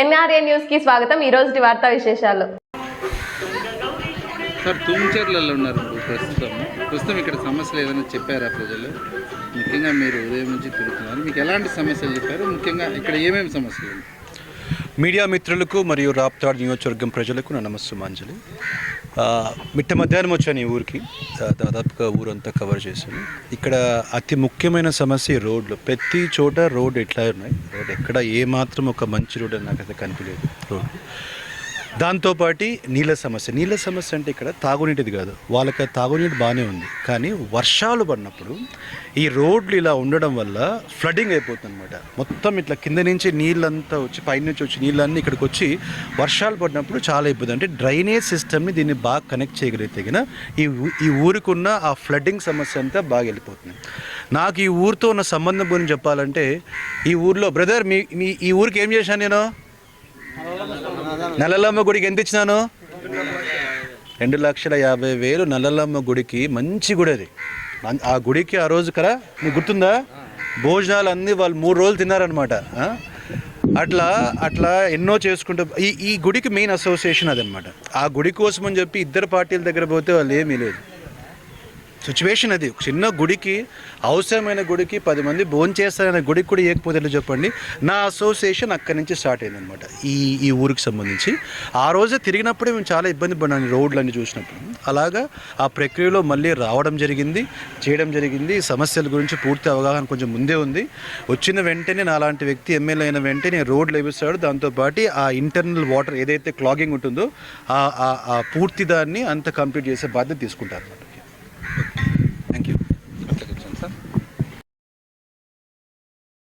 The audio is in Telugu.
ఎన్ఆర్ఏ న్యూస్కి స్వాగతం. ఈ రోజు వార్తా విశేషాలు. సార్ తుమ్చర్లలో ఉన్నారు ఇప్పుడు ప్రస్తుతం. ప్రస్తుతం ఇక్కడ సమస్యలు ఏదైనా చెప్పారా ప్రజలు? ముఖ్యంగా మీరు ఉదయం నుంచి తిరుగుతున్నారు. మీకు ఎలాంటి సమస్యలు చెప్పారు? ముఖ్యంగా ఇక్కడ ఏమేమి సమస్యలు? మీడియా మిత్రులకు మరియు రాప్తాడ్ నియోజకవర్గం ప్రజలకు నా నమస్సుమాంజలి. మిట్ట మధ్యాహ్నం వచ్చాను ఈ ఊరికి. దాదాపుగా ఊరంతా కవర్ చేశాను. ఇక్కడ అతి ముఖ్యమైన సమస్య రోడ్లు. ప్రతి చోట రోడ్ ఎట్లా ఉన్నాయి? రోడ్ ఎక్కడ ఏ మాత్రం ఒక మంచి రోడ్ అని నాకైతే కనిపించలేదు. రోడ్. దాంతోపాటి నీళ్ళ సమస్య. నీళ్ళ సమస్య అంటే ఇక్కడ తాగునీటిది కాదు. వాళ్ళకి తాగునీటి బాగానే ఉంది. కానీ వర్షాలు పడినప్పుడు ఈ రోడ్లు ఇలా ఉండడం వల్ల ఫ్లడింగ్ అయిపోతుంది అనమాట మొత్తం ఇట్లా కింద నుంచి నీళ్ళంతా వచ్చి పైనుంచి వచ్చి నీళ్ళన్నీ ఇక్కడికి వచ్చి వర్షాలు పడినప్పుడు చాలా ఇబ్బంది. అంటే డ్రైనేజ్ సిస్టమ్ని దీన్ని బాగా కనెక్ట్ చేయగలిగితే ఈ ఈ ఊరికున్న ఆ ఫ్లడ్డింగ్ సమస్య అంతా బాగా వెళ్ళిపోతుంది. నాకు ఈ ఊరితో ఉన్న సంబంధం గురించి చెప్పాలంటే ఈ ఊర్లో బ్రదర్ మీ మీ ఈ ఊరికి ఏం చేశాను నేను? నల్లలమ్మ గుడికి ఎంత ఇచ్చినాను? రెండు లక్షల యాభై వేలు నల్లలమ్మ గుడికి మంచి గుడి అది. ఆ గుడికి ఆ రోజు కదా నీకు గుర్తుందా? భోజనాలు అన్నీ వాళ్ళు మూడు రోజులు తిన్నారనమాట అట్లా అట్లా ఎన్నో చేసుకుంటూ ఈ ఈ గుడికి మెయిన్ అసోసియేషన్ అదనమాట ఆ గుడి కోసం అని చెప్పి ఇద్దరు పార్టీల దగ్గర పోతే వాళ్ళు ఏమీ లేదు. సిచ్యువేషన్ అది. ఒక చిన్న గుడికి అవసరమైన గుడికి పది మంది భోంచేస్తారనే గుడికి కూడా ఏకపోతే చెప్పండి? నా అసోసియేషన్ అక్కడి నుంచి స్టార్ట్ అయిందనమాట ఈ ఈ ఊరికి సంబంధించి. ఆ రోజే తిరిగినప్పుడే మేము చాలా ఇబ్బంది పడినాను రోడ్లన్నీ చూసినప్పుడు. అలాగా ఆ ప్రక్రియలో మళ్ళీ రావడం జరిగింది చేయడం జరిగింది. సమస్యల గురించి పూర్తి అవగాహన కొంచెం ముందే ఉంది. వచ్చిన వెంటనే నా లాంటి వ్యక్తి ఎమ్మెల్యే అయిన వెంటనే రోడ్లు వేపిస్తాడు. దాంతోపాటు ఆ ఇంటర్నల్ వాటర్ ఏదైతే క్లాగింగ్ ఉంటుందో ఆ ఆ- ఆ పూర్తి దాన్ని అంత కంప్లీట్ చేసే బాధ్యత తీసుకుంటారు